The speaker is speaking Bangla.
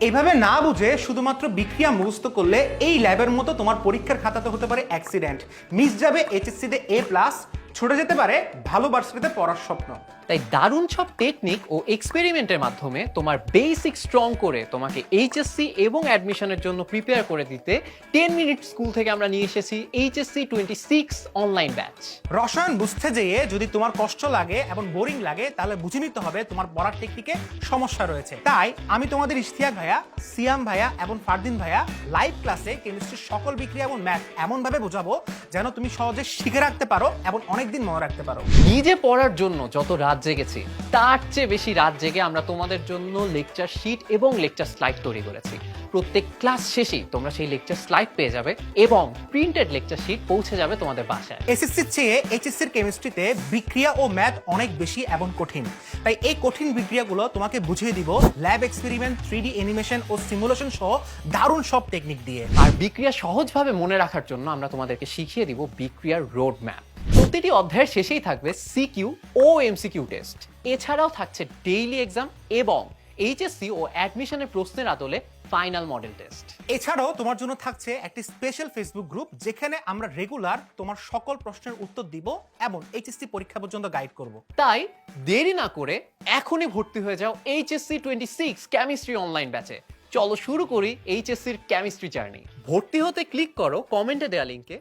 এভাবে না বুঝে শুধুমাত্র বিক্রিয়া মুখস্থ করলে এই ল্যাবের মতো তোমার পরীক্ষার খাতাতে হতে পারে অ্যাক্সিডেন্ট মিস যাবে এইচএসসিতে এ প্লাস ছুটে যেতে পারে ভালো ভার্সিটিতে পড়ার স্বপ্ন। তাই দারুণ সব টেকনিক ও এক্সপেরিমেন্টের মাধ্যমে তোমার বেসিক স্ট্রং করে তোমাকে এইচএসসি এবং অ্যাডমিশনের জন্য প্রিপেয়ার করে দিতে টেন মিনিট স্কুল থেকে আমরা নিয়ে এসেছি HSC twenty six online batch রসায়ন বুঝতে যেয়ে যদি তোমার কষ্ট লাগে এবং বোরিং লাগে তাহলে বুঝে নিতে হবে তোমার পড়ার টেকনিকে সমস্যা রয়েছে। তাই আমি তোমাদের ইশতিয়াক ভাইয়া সিয়াম ভাইয়া এবং ফারদিন ভাইয়া লাইভ ক্লাসে কেমিস্ট্রির সকল বিক্রিয়া এবং ম্যাথ এমনভাবে বোঝাবো যেন তুমি সহজে শিখে রাখতে পারো এবং অনেকদিন মনে রাখতে পারো। নিজে পড়ার জন্য যত রাত জেগেছি তার চেয়ে বেশি রাত জেগে আমরা তোমাদের জন্য লেকচার শিট এবং লেকচার স্লাইড তৈরি করেছি। প্রত্যেক ক্লাস শেষেই তোমরা সেই লেকচার স্লাইড পেয়ে যাবে এবং প্রিন্টেড লেকচার শিট পৌঁছে যাবে তোমাদের বাসায়। এসএসসির চেয়ে এইচএসসির কেমিস্ট্রিতে বিক্রিয়া ও ম্যাথ অনেক বেশি এবং কঠিন। তাই এই কঠিন বিক্রিয়াগুলো তোমাকে বুঝিয়ে দিব lab experiment three D animation ও সিমুলেশন সহ দারুণ সব টেকনিক দিয়ে। আর বিক্রিয়া সহজভাবে মনে রাখার জন্য আমরা তোমাদেরকে শিখিয়ে দিব বিক্রিয়ার রোড ম্যাপ প্রতিটি অধ্যায়ের শেষেই থাকবে সিকিউ ও এমসিকিউ টেস্ট এছাড়াও থাকছে ডেইলি এক্সাম এবং এইচএসসি ও অ্যাডমিশনের প্রশ্নের আদলে ফাইনাল মডেল টেস্ট এছাড়াও তোমার জন্য থাকছে একটি স্পেশাল ফেসবুক গ্রুপ যেখানে আমরা রেগুলার তোমার সকল প্রশ্নের উত্তর দিব এবং এইচএসসি পরীক্ষা পর্যন্ত গাইড করব। তাই দেরি না করে এখনই ভর্তি হয়ে যাও HSC twenty six chemistry online ব্যাচে চলো শুরু করি এইচএসসির কেমিস্ট্রি জার্নি ভর্তি হতে ক্লিক করো কমেন্টে দেওয়া লিঙ্কে